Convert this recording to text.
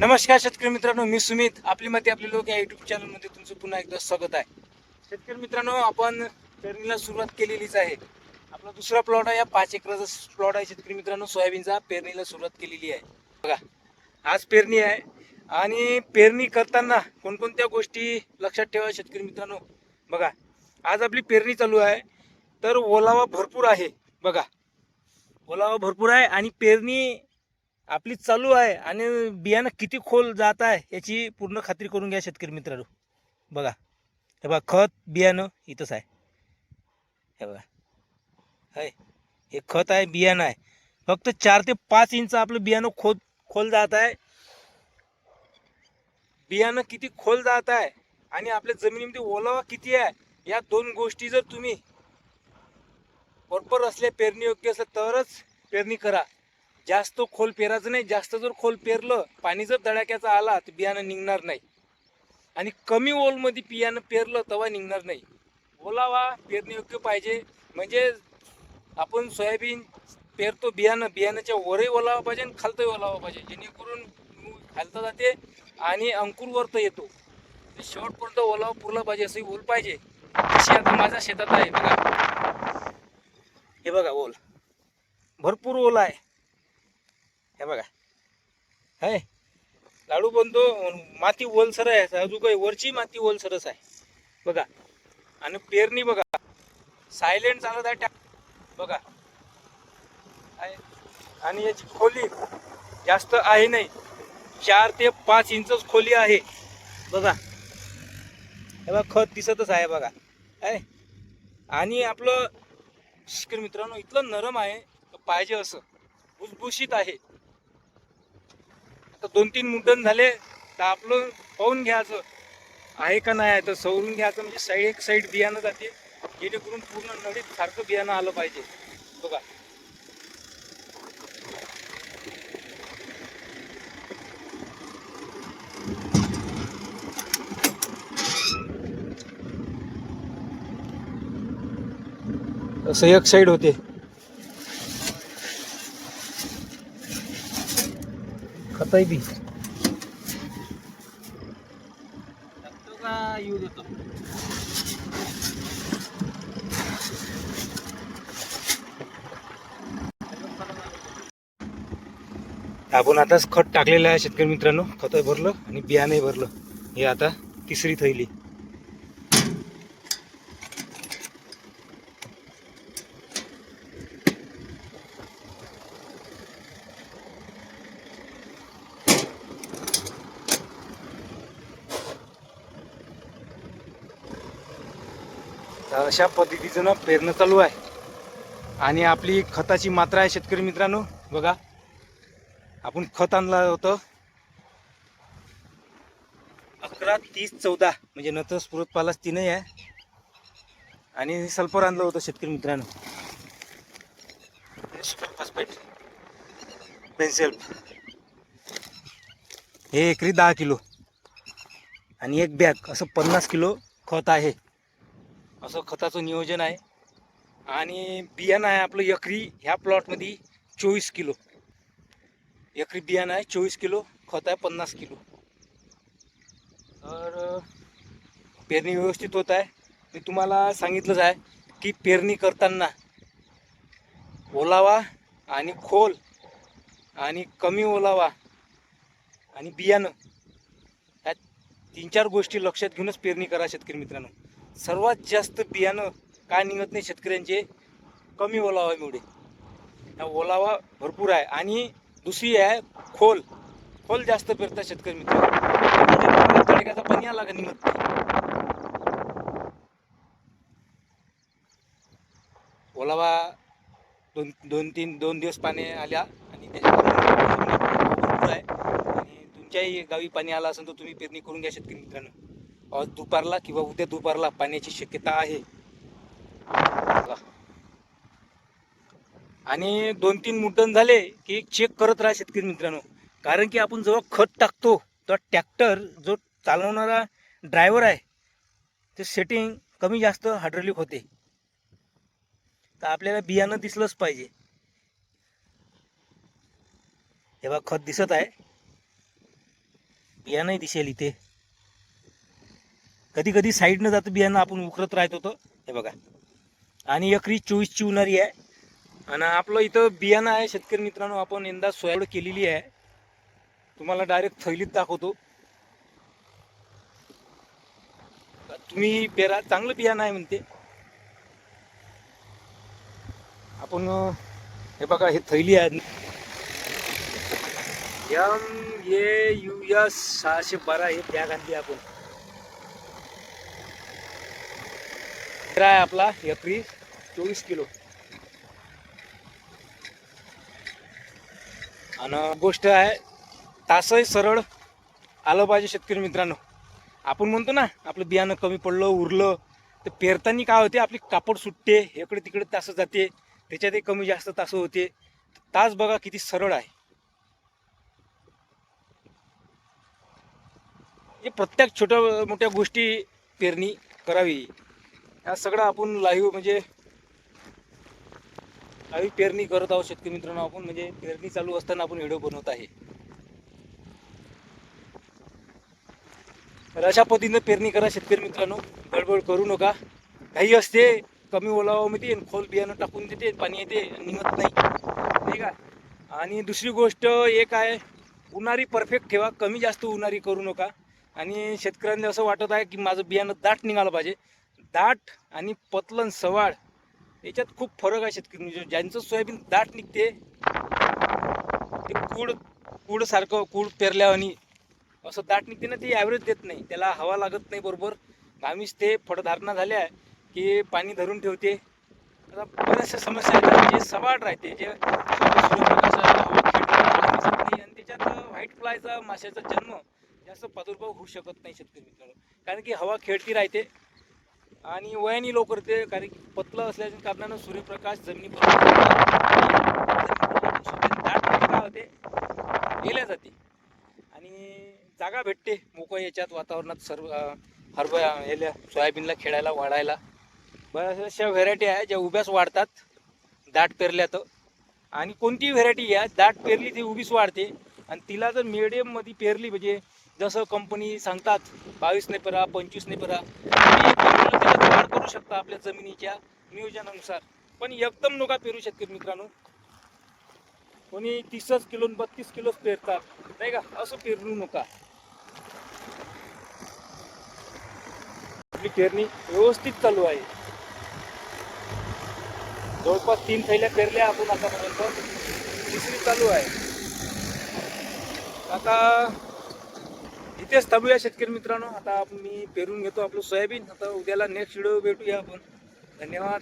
नमस्कार शेतकरी मित्रांनो मी सुमित. आपली मते आपले लोक या युट्यूब चॅनलमध्ये तुमचं पुन्हा एकदा स्वागत आहे. शेतकरी मित्रांनो आपण पेरणीला सुरुवात केलेलीच आहे. आपला दुसरा प्लॉट आहे या पाच एकराचा प्लॉट आहे शेतकरी मित्रांनो सोयाबीनचा. पेरणीला सुरुवात केलेली आहे. बघा आज पेरणी आहे. आणि पेरणी करताना कोणकोणत्या गोष्टी लक्षात ठेवा शेतकरी मित्रांनो. बघा आज आपली पेरणी चालू आहे. तर ओलावा भरपूर आहे. बघा ओलावा भरपूर आहे आणि पेरणी आपली चालू आहे आणि बियाणं किती खोल जात आहे याची पूर्ण खात्री करून घ्या शेतकरी मित्रांनो. बघा. हे बघा खत बियाणं इथंच आहे. हे बघा. आहे हे खत आहे बियाणं आहे. फक्त चार ते पाच इंच आपलं बियाणं खोद खोल जात आहे. बियाणं किती खोल जात आहे आणि आपल्या जमिनीमध्ये ओलावा किती आहे या दोन गोष्टी जर तुम्ही बरोबर असल्या पेरणी योग्य असलं तरच पेरणी करा. जास्त खोल पेरायचं नाही जास्त जर खोल पेरलं पाणी जर दडाक्याचं आला तर बियाणं निघणार नाही. आणि कमी ओलमध्ये बियाणं पेरलं तेव्हा निघणार नाही. ओलावा पेरणी योग्य पाहिजे. म्हणजे आपण सोयाबीन पेरतो बियाणं बियाण्याच्या वरही ओलावा पाहिजे आणि खालतही ओलावा पाहिजे. जेणेकरून खालता जाते आणि अंकुर वरतं येतो. शेवटपर्यंत ओलावा पुरला पाहिजे असंही ओल पाहिजे. अशी आता माझ्या शेतात आहे बघा. हे बघा ओल. भरपूर ओल आहे. हे बघा. आहे लाडू बनतो माती ओलसर आहे अजून काही वरची माती ओलसरच आहे. बघा. आणि पेरणी बघा. सायलेंट चालत आहे टॅक बघा. आहे. आणि याची खोली जास्त आहे नाही. चार ते पाच इंचच खोली आहे. बघा. हे बघा खत दिसतच आहे बघा. आहे. आणि आपलं शेतकरी मित्रांनो इथलं नरम आहे पाहिजे असं. भुसभुशीत आहे. आता दोन तीन मुद्दन झाले तर आपलं पाहून घ्यायचं. आहे का नाही आहे तर सवरून घ्यायचं. म्हणजे साईड एक साईड बियाणं जाते. जेणेकरून पूर्ण नळीत सारखं बियाणं आलं पाहिजे. बघा. असं एक साईड होते. खताई बी. येऊ देतो आपण आताच खत टाकलेलं आहे शेतकरी मित्रांनो. खत भरलं आणि बियाणंही भरलं. हे आता तिसरी थैली. तर अशा पद्धतीचं ना पेरणं चालू आहे. आणि आपली खताची मात्रा आहे शेतकरी मित्रांनो बघा. आपण खत आणलं होतं. अकरा तीस चौदा म्हणजे नंतर स्फुरत पालास तीनही आहे. आणि सल्फर आणलं होतं शेतकरी मित्रांनो. फॉस्फेट. पेन्सिल. हे एकरी दहा किलो. आणि एक बॅग असं पन्नास किलो खत आहे. असं खताचं नियोजन आहे. आणि बियाणं आहे आपलं एकरी ह्या प्लॉटमध्ये चोवीस किलो. एकरी बियाणं आहे चोवीस किलो खत आहे पन्नास किलो. तर पेरणी व्यवस्थित होत आहे. मी तुम्हाला सांगितलंच आहे की पेरणी करताना ओलावा आणि खोल आणि कमी ओलावा आणि बियाणं ह्या तीन चार गोष्टी लक्षात घेऊनच पेरणी करा शेतकरी मित्रांनो. सर्वात जास्त बियाणं का निघत नाही शेतकऱ्यांचे कमी ओलावामुळे हा ओलावा भरपूर आहे. आणि दुसरी आहे खोल. खोल जास्त पेरतात शेतकरी मित्र. तडक्याचा पाणी आला का निघत नाही. ओलावा दोन दोन तीन दोन दिवस पाणी आल्या आणि त्याच्यामुळे भरपूर आहे. आणि तुमच्याही गावी पाणी आलं असेल तर तुम्ही पेरणी करून घ्या शेतकरी मित्रांनो. आज दुपारला किंवा उद्या दुपारला पाण्याची शक्यता आहे. आणि दोन तीन मुटण झाले की चेक करत राहा शेतकरी मित्रांनो. कारण की आपण जेव्हा खत टाकतो तर ट्रॅक्टर जो चालवणारा ड्रायव्हर आहे ते सेटिंग कमी जास्त हायड्रोलिक होते. तर आपल्याला बियाणं दिसलंच पाहिजे. हे बघा खत दिसत आहे. बियाणंही दिसेल इथे. कधी कधी साईडनं जातं बियाणं आपण उकरत राहत होतं. हे बघा. आणि एकरी चोवीसची उन्हारी आहे. आणि आपलं इथं बियाणं आहे शेतकरी मित्रांनो आपण यंदा सोयाबीन केलेली आहे. तुम्हाला डायरेक्ट थैलीत दाखवतो. तुम्ही पेरा चांगलं बियाणं आहे म्हणते. आपण हे बघा हे थैली आहे. एम ए यू एस सहाशे बारा हे बॅग आणली आपण. कचरा आहे आपला एकरी चोवीस किलो. आणि गोष्ट आहे तासही सरळ आलं पाहिजे शेतकरी मित्रांनो. आपण म्हणतो ना आपलं बियाणं कमी पडलं उरलं तर पेरताना काय होते आपली कापड सुटते इकडे तिकडे तासं जाते त्याच्यातही कमी जास्त तासं होते. तास बघा किती सरळ आहे. हे प्रत्येक छोट्या मोठ्या गोष्टी पेरणी करावी. ह्या सगळं आपण लाईव्ह म्हणजे लाईव्ह पेरणी करत आहोत शेतकरी मित्रांनो आपण. म्हणजे पेरणी चालू असताना आपण व्हिडिओ बनवत आहे. तर अशा पद्धतीनं पेरणी करा शेतकरी मित्रांनो. गडबड करू नका. काही असते कमी ओलावामध्ये खोल बियाणं टाकून देते पाणी येते निघत नाही. ठीक आहे आणि दुसरी गोष्ट एक आहे उन्हाळी परफेक्ट ठेवा कमी जास्त उन्हारी करू नका. आणि शेतकऱ्यांना असं वाटत आहे की माझं बियाणं दाट निघालं पाहिजे. दाट आणि पतलन सवाळ याच्यात खूप फरक आहे शेतकरी म्हणजे ज्यांचं सोयाबीन दाट निघते ते कूड कूडसारखं कूड पेरल्यावानी असं दाट निघते ना ते ॲव्हरेज देत नाही. त्याला हवा लागत नाही बरोबर. आम्हीच ते फळधारणा झाल्या की पाणी धरून ठेवते. आता बऱ्याचशा समस्या येतात जे सपाट राहते जे आणि त्याच्यात व्हाईट फ्लायचा माशाचा जन्म जास्त प्रादुर्भाव होऊ शकत नाही शेतकरी मित्रांनो. कारण की हवा खेळती राहते. आणि वयाने लवकर ते कारण की पतलं असल्याच्या कारणानं सूर्यप्रकाश जमिनीपर्यंत दाट काय होते. गेल्या जाते. आणि जागा भेटते मोकळ्या याच्यात वातावरणात सर्व अं, याला सोयाबीनला खेळायला वाढायला. बऱ्याचशा व्हेरायटी आहे ज्या उभ्याच वाढतात. दाट पेरल्या तर. आणि कोणतीही व्हेरायटी घ्या दाट पेरली ती उभीच वाढते. आणि तिला जर मिडियममध्ये पेरली म्हणजे जसं कंपनी सांगतात बावीस नाही पेरा पंचवीस नाही पेरा त्याच्यात वाढ करू शकता आपल्या जमिनीच्या नियोजनानुसार. पण एकदम नका पेरू शकते मित्रांनो. कोणी तीसच किलो बत्तीस किलोच पेरतात. नाही का? असं पेरू नका. आपली पेरणी व्यवस्थित चालू आहे. जवळपास तीन थैल्या पेरल्या आपण आतापर्यंत. तिसरी चालू आहे. आता इथेच थांबूया शेतकरी मित्रांनो. आता मी पेरून घेतो आपलं सोयाबीन. आता उद्याला नेक्स्ट व्हिडिओ भेटूया आपण. धन्यवाद.